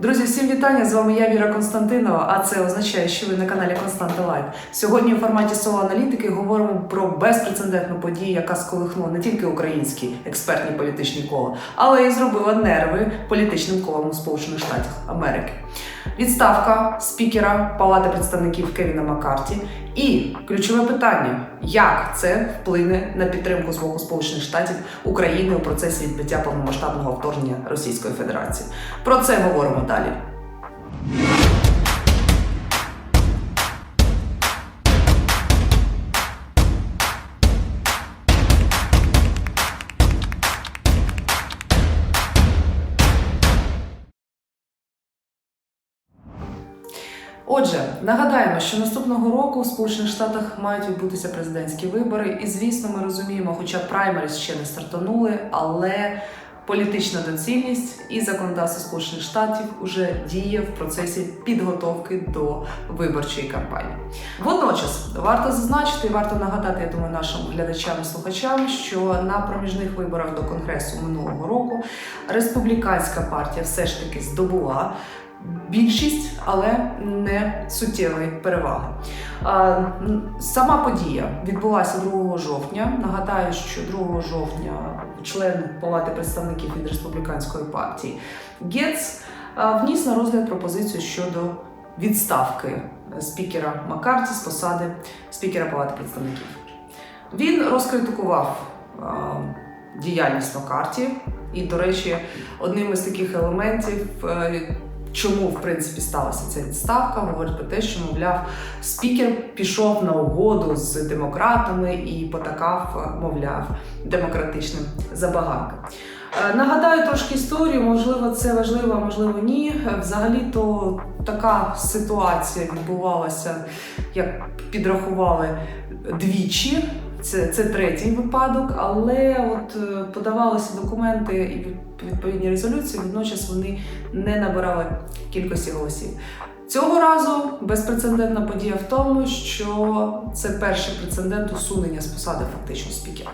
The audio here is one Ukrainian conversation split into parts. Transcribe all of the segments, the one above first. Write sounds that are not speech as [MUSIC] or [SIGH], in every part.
Друзі, всім вітання! З вами я Віра Константинова. А це означає, що ви на каналі Константа Лайв. Сьогодні у форматі соло аналітики говоримо про безпрецедентну подію, яка сколихнула не тільки українські експертні політичні кола, але й зробила нерви політичним колам у Сполучених Штатів Америки. Відставка спікера Палати представників Кевіна Маккарті і ключове питання: як це вплине на підтримку з боку Сполучених Штатів України у процесі відбиття повномасштабного вторгнення Російської Федерації. Про це говоримо далі. Отже, нагадаємо, що наступного року в Сполучених Штатах мають відбутися президентські вибори, і звісно, ми розуміємо, хоча праймеріс ще не стартанули, але політична доцільність і законодавство Сполучених Штатів вже діє в процесі підготовки до виборчої кампанії. Водночас варто зазначити і варто нагадати, я думаю, нашим глядачам і слухачам, що на проміжних виборах до конгресу минулого року республіканська партія все ж таки здобула більшість, але не суттєвої переваги. Сама подія відбулася 2 жовтня. Нагадаю, що 2 жовтня член Палати представників від республіканської партії Гетц вніс на розгляд пропозицію щодо відставки спікера Маккарті з посади спікера Палати представників. Він розкритикував діяльність Маккарті, і, до речі, одним із таких елементів. Чому в принципі сталася ця відставка? Говорить про те, що мовляв, спікер пішов на угоду з демократами і потакав, мовляв, демократичним забаганкам. Е, Нагадаю трошки історію, можливо, це важливо, можливо, ні. Е, Взагалі-то така ситуація відбувалася, як підрахували двічі. Це, це третій випадок, але от е, подавалися документи і від- відповідні резолюції, водночас вони не набирали кількості голосів. Цього разу безпрецедентна подія в тому, що це перший прецедент усунення з посади фактично спікера.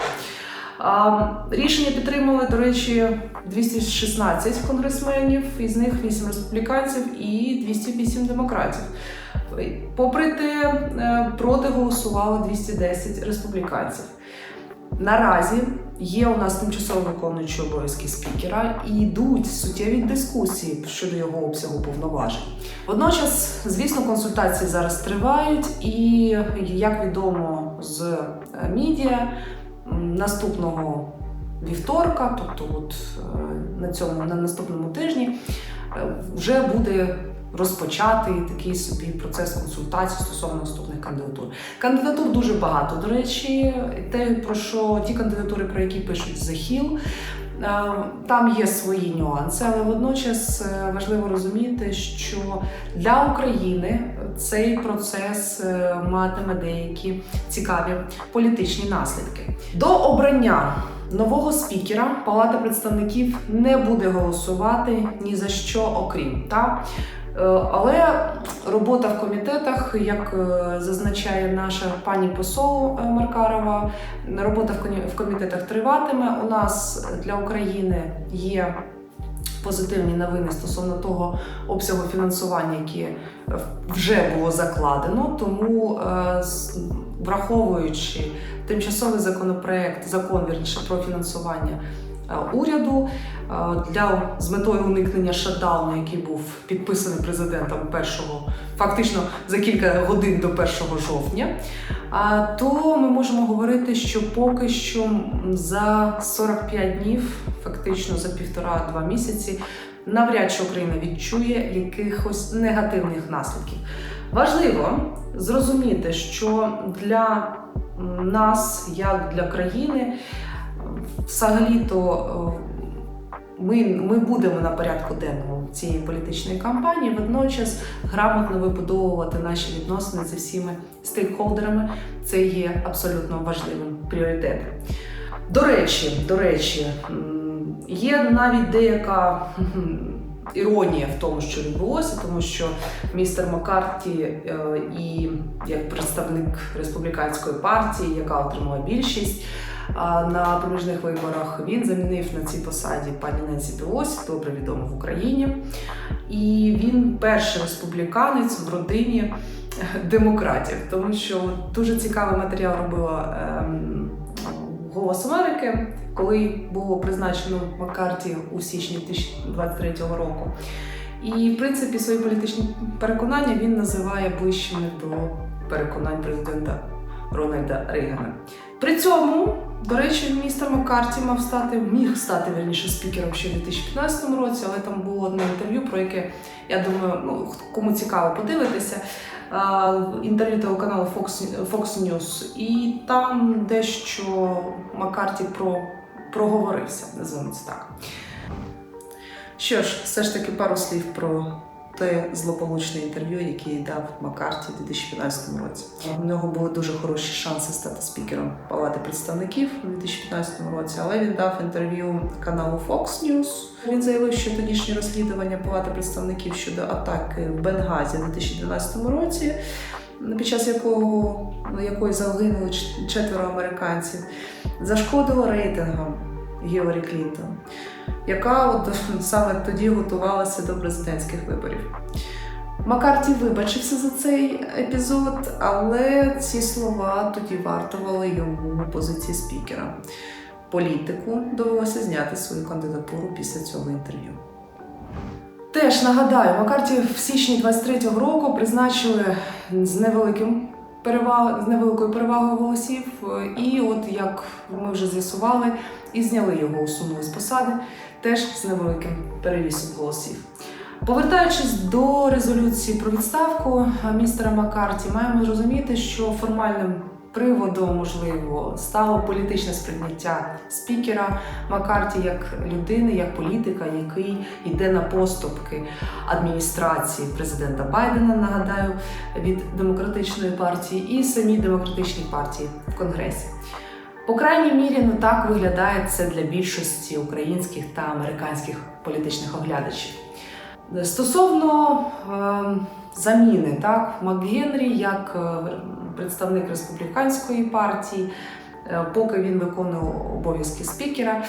Рішення підтримали, до речі, 216 конгресменів, із них 8 республіканців і 208 демократів. Попри те, е, проти голосувало 210 республіканців. Наразі є у нас тимчасово виконуючі обов'язки спікера і йдуть суттєві дискусії щодо його обсягу повноважень. Водночас, звісно, консультації зараз тривають, і як відомо з е, медіа, наступного вівторка, тобто от е, на цьому на наступному тижні, вже буде розпочати такий собі процес консультацій стосовно наступних кандидатур. Кандидатур дуже багато. До речі, те, про що ті кандидатури, про які пишуть Hill, е, там є свої нюанси, але водночас е, важливо розуміти, що для України цей процес е, матиме деякі цікаві політичні наслідки. До обрання нового спікера Палата представників не буде голосувати ні за що, окрім та. Е, Але робота в комітетах, як е, зазначає наша пані посол е, Маркарова, робота в комітетах триватиме. У нас для України є позитивні новини стосовно того обсягу фінансування, яке вже було закладено. Тому, враховуючи тимчасовий законопроект, закон вірніше про фінансування уряду е, для з метою уникнення шатдауну, який був підписаний президентом першого, фактично за кілька годин до 1 жовтня. То ми можемо говорити, що поки що за 45 днів, фактично за півтора-два місяці, навряд чи Україна відчує якихось негативних наслідків. Важливо зрозуміти, що для нас, як для країни, взагалі-то е, ми, ми будемо на порядку денному цієї політичної кампанії, водночас грамотно вибудовувати наші відносини зі всіми стейкхолдерами. Це є абсолютно важливим пріоритетом. До речі, до речі, є навіть деяка [LAUGHS] іронія в тому, що відбулося, тому що містер Маккарті е, і як представник республіканської партії, яка отримала більшість. На проміжних виборах він замінив на цій посаді пані Ненсі Пелосі, добре відомо в Україні. і він перший республіканець в родині демократів, тому що дуже цікавий матеріал робила ем, Голос Америки, коли було призначено Маккарті у січні 2023 року. І, в принципі, свої політичні переконання він називає ближчими до переконань президента Рональда Рейгана. При цьому, до речі, містер Маккарті мав стати, міг стати верніше спікером ще в 2015 році, але там було одне інтерв'ю, про яке я думаю, ну кому цікаво подивитися. Інтерв'ю телеканалу Fox, Fox News, і там дещо Маккарті про, проговорився, називаємо це так. Що ж, все ж таки пару слів про те злополучне інтерв'ю, яке дав Маккарті у 2015 році. У нього були дуже хороші шанси стати спікером Палати представників у 2015 році, але він дав інтерв'ю каналу Fox News. Він заявив, що тодішнє розслідування Палати представників щодо атаки в Бенгазі у 2012 році. Під час якого якої загинули четверо американців, зашкодило рейтингам Гіларі Клінтон яка от саме тоді готувалася до президентських виборів. Маккарті вибачився за цей епізод, але ці слова тоді вартували йому позиції спікера. Політику довелося зняти свою кандидатуру після цього інтерв'ю. Теж нагадаю, Маккарті в січні 23-го року призначили з невеликим переваг, з невеликою перевагою голосів. І от як ми вже з'ясували, і зняли його, усунули з посади, теж з невеликим перевісом голосів. Повертаючись до резолюції про відставку е, містера Маккарті, маємо зрозуміти, що формальним приводом, можливо, стало політичне сприйняття спікера Маккарті як людини, як політика, який йде на поступки адміністрації президента Байдена, нагадаю, від демократичної партії і самій демократичній партії в Конгресі. По крайній мірі, ну так виглядає це для більшості українських та американських політичних оглядачів. Стосовно е, заміни, так, МакГенрі як е, представник республіканської партії, е, поки він виконує обов'язки спікера,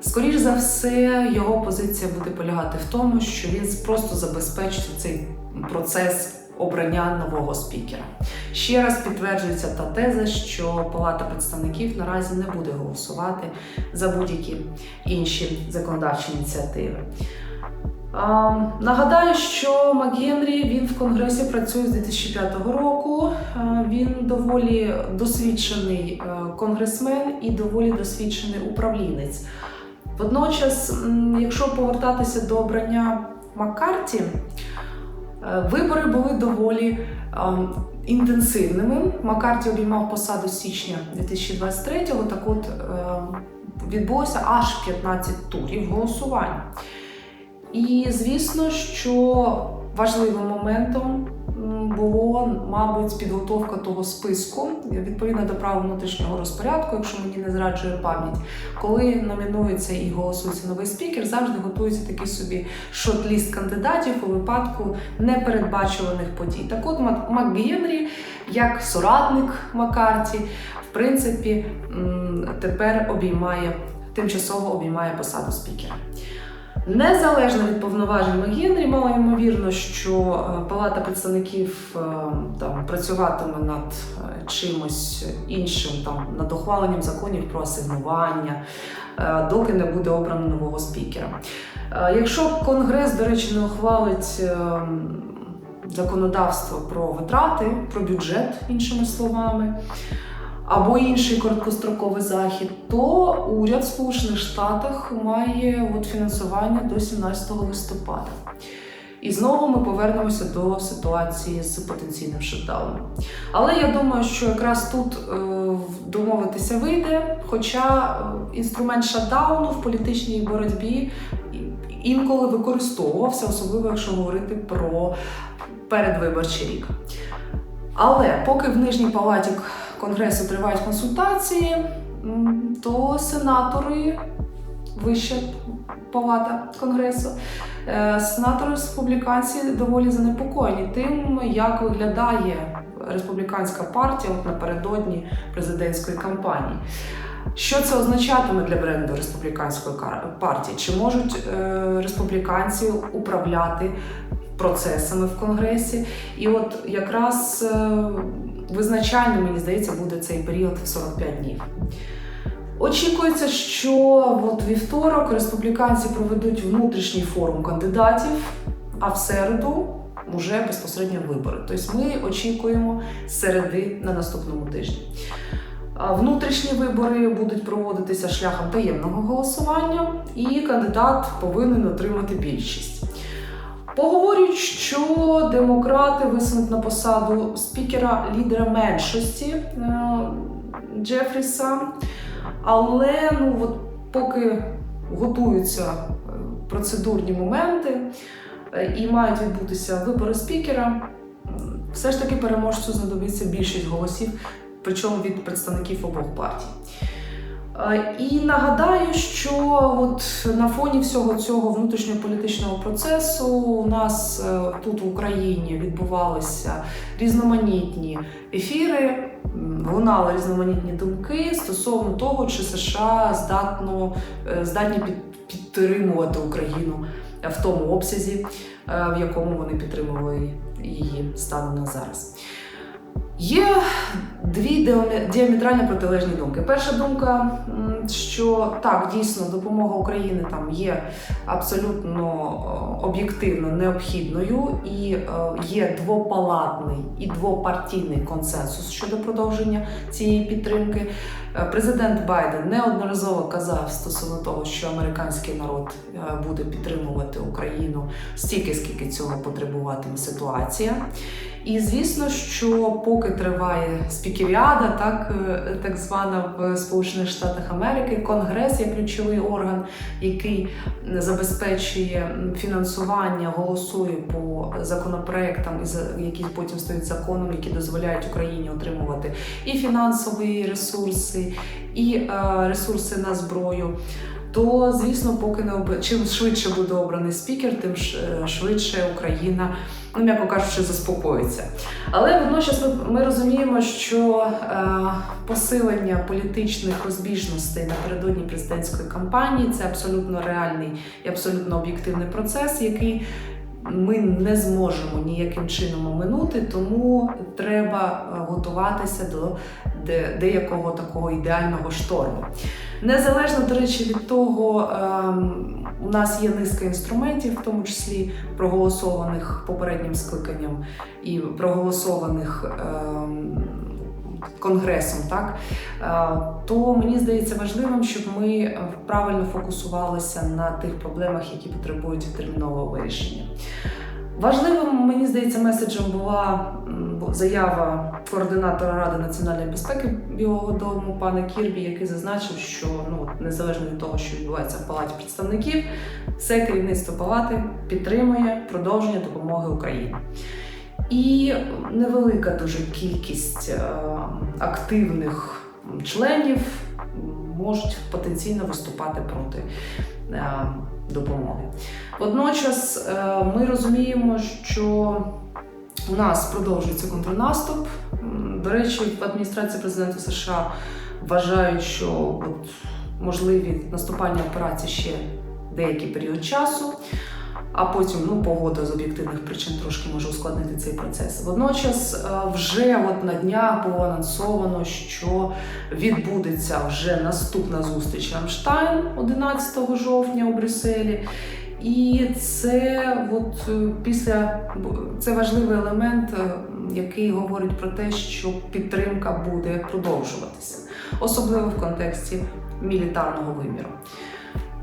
скоріш за все, його позиція буде полягати в тому, що він просто забезпечить цей процес обрання нового спікера. Ще раз підтверджується та теза, що Палата представників наразі не буде голосувати за будь-які інші законодавчі ініціативи. Нагадаю, що МакГенрі він в конгресі працює з 2005 року. А, Він доволі досвідчений е, конгресмен і доволі досвідчений управлінець. Водночас, якщо повертатися до обрання Маккарті, е, вибори були доволі ем, інтенсивними. Маккарті обіймав посаду з січня 2023-го. Так от е, відбулося аж 15 турів голосування. І звісно, що важливим моментом було, мабуть, підготовка того списку відповідно до правил внутрішнього розпорядку, якщо мені не зраджує пам'ять. Коли номінується і голосується новий спікер, завжди готується такий собі шот-ліст кандидатів у випадку непередбачуваних подій. Так от Мак- МакГенрі, як соратник Маккарті, в принципі, тепер обіймає тимчасово обіймає посаду спікера. Незалежно від повноважень МакГенрі, мало ймовірно, що е, Палата представників е, там працюватиме над е, чимось іншим, там над ухваленням законів про асигнування, доки не буде обрано нового спікера. Якщо Конгрес, до речі, не ухвалить законодавство про витрати, про бюджет, іншими словами, або інший короткостроковий захід, то уряд Сполучених Штатах має от фінансування до 17 листопада. І знову ми повернемося до ситуації з потенційним шатдауном. Але я думаю, що якраз тут е, домовитися вийде. Хоча е, інструмент шатдауну в політичній боротьбі інколи використовувався, особливо якщо говорити про передвиборчий рік. Але поки в нижній палаті Конгресу тривають консультації, то сенатори, вища палата Конгресу, е, сенатори республіканці доволі занепокоєні тим, як виглядає республіканська партія напередодні президентської кампанії. Що це означатиме для бренду республіканської партії? Чи можуть е, республіканці управляти процесами в конгресі? І от якраз е, визначальним, мені здається, буде цей період в 45 днів. Очікується, що от вівторок республіканці проведуть внутрішній форум кандидатів, а в середу вже безпосередньо вибори. Тобто ми очікуємо середи на наступному тижні. Внутрішні вибори будуть проводитися шляхом таємного голосування, і кандидат повинен отримати більшість. Поговорюють, що демократи висунуть на посаду спікера лідера меншості е, Джефріса. Але ну, от поки готуються е, процедурні моменти е, і мають відбутися вибори спікера, все ж таки переможцю знадобиться більшість голосів, причому від представників обох партій. Е, І нагадаю, що от на фоні всього цього внутрішньополітичного процесу у нас е, тут в Україні відбувалися різноманітні ефіри, лунали різноманітні думки стосовно того, чи США здатно, е, здатні під- підтримувати Україну в тому обсязі, в якому вони підтримували її станом на зараз. Є дві діаме- діаметрально протилежні думки. Перша думка, що так, дійсно, допомога України там є абсолютно е, об'єктивно необхідною і е, є двопалатний і двопартійний консенсус щодо продовження цієї підтримки. Е, Президент Байден неодноразово казав стосовно того, що американський народ буде підтримувати Україну стільки, скільки цього потребуватиме ситуація. І звісно, що поки триває спікеріада, так, е, так звана в Сполучених Штатах Америки, Конгрес як ключовий орган, який забезпечує фінансування, голосує по законопроектам, які потім стають законом, які дозволяють Україні отримувати і фінансові ресурси, і е, ресурси на зброю. То, звісно, поки не об... чим швидше буде обраний спікер, тим е, швидше Україна, ну м'яко кажучи, заспокоїться. Але водночас ми, ми розуміємо, що е, посилення політичних розбіжностей напередодні президентської кампанії це абсолютно реальний і абсолютно об'єктивний процес, який ми не зможемо ніяким чином оминути, тому треба готуватися до деякого такого ідеального шторму. Незалежно, до речі, від того, ем, у нас є низка інструментів, в тому числі проголосованих попереднім скликанням і проголосованих ем, конгресом, так е, то мені здається важливим, щоб ми правильно фокусувалися на тих проблемах, які потребують термінового вирішення. Важливим, мені здається, меседжем була заява координатора Ради національної безпеки Білого Дому пана Кірбі, який зазначив, що ну незалежно від того, що відбувається в палаті представників, все керівництво палати підтримує продовження допомоги Україні. І невелика дуже кількість е, активних членів можуть потенційно виступати проти допомоги. Водночас е, ми розуміємо, що у нас продовжується контрнаступ. До речі, в адміністрації президента США вважають, що от можливі наступальні операції ще деякий період часу. А потім ну, погода з об'єктивних причин трошки може ускладнити цей процес. Водночас, е, вже от на днях було анонсовано, що відбудеться вже наступна зустріч Рамштайн 11 жовтня у Брюсселі. І це от е, після це важливий елемент, е, який говорить про те, що підтримка буде продовжуватися, особливо в контексті мілітарного виміру.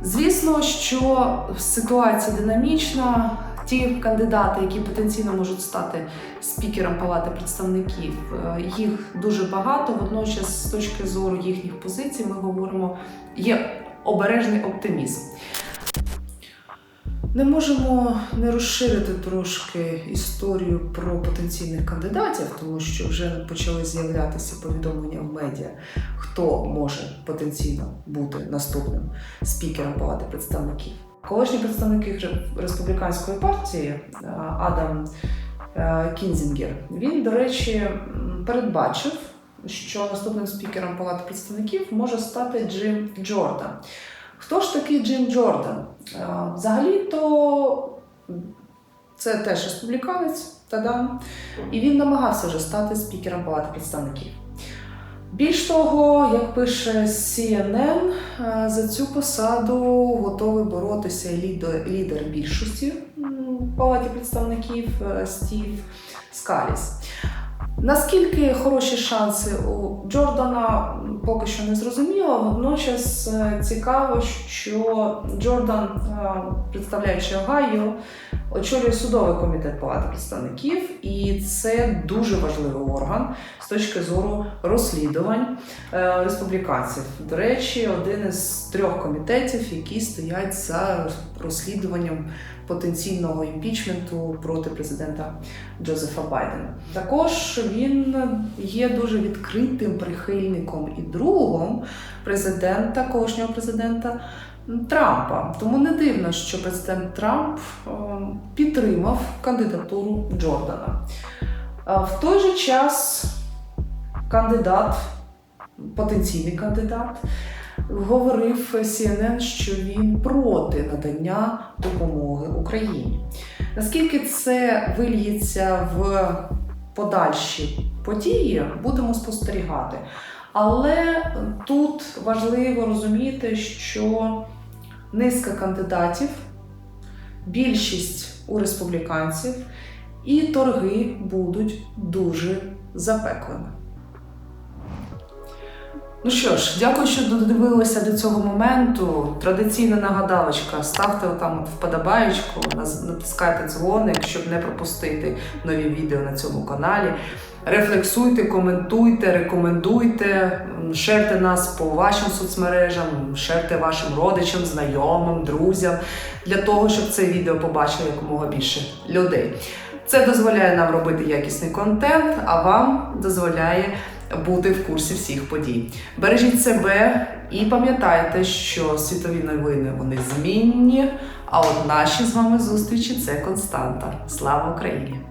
Звісно, що ситуація динамічна. Ті кандидати, які потенційно можуть стати спікером Палати представників, е, їх дуже багато. Водночас, з точки зору їхніх позицій, ми говоримо, є обережний оптимізм. Не можемо не розширити трошки історію про потенційних кандидатів, тому що вже почали з'являтися повідомлення в медіа, хто може потенційно бути наступним спікером Палати представників. Колишній представник ре- республіканської партії е, Адам е, Кінзінгер, він, до речі, передбачив що наступним спікером Палати представників може стати Джим Джордан. Хто ж такий Джим Джордан? Е, Взагалі-то це теж республіканець, та-дам. І він намагався вже стати спікером Палати представників. Більш того, як пише CNN, е, за цю посаду готовий боротися лідер, лідер більшості в Палаті представників е, Стів Скаліс. Наскільки хороші шанси у Джордана поки що не зрозуміло. Водночас е, цікаво, що Джордан, е, представляючи Огайо, очолює судовий комітет Палати представників, і це дуже важливий орган з точки зору розслідувань е, республіканців. До речі, один із трьох комітетів, які стоять за розслідуванням потенційного імпічменту проти президента Джозефа Байдена. Також він є дуже відкритим прихильником і другом президента, колишнього президента Трампа. Тому не дивно, що президент Трамп е, підтримав кандидатуру Джордана. В той же час кандидат, потенційний кандидат, говорив CNN, що він проти надання допомоги Україні. Наскільки це вильється в подальші події, будемо спостерігати. Але тут важливо розуміти, що низка кандидатів, більшість у республіканців, і торги будуть дуже запеклими. Ну що ж, дякую, що додивилися до цього моменту. Традиційна нагадалочка. Ставте там от вподобаєчку, натискайте дзвоник, щоб не пропустити нові відео на цьому каналі. Рефлексуйте, коментуйте, рекомендуйте, шерте нас по вашим соцмережам, шерте вашим родичам, знайомим, друзям, для того, щоб це відео побачило якомога більше людей. Це дозволяє нам робити якісний контент, а вам дозволяє бути в курсі всіх подій. Бережіть себе і пам'ятайте, що світові новини вони змінні, а от наші з вами зустрічі це константа. Слава Україні!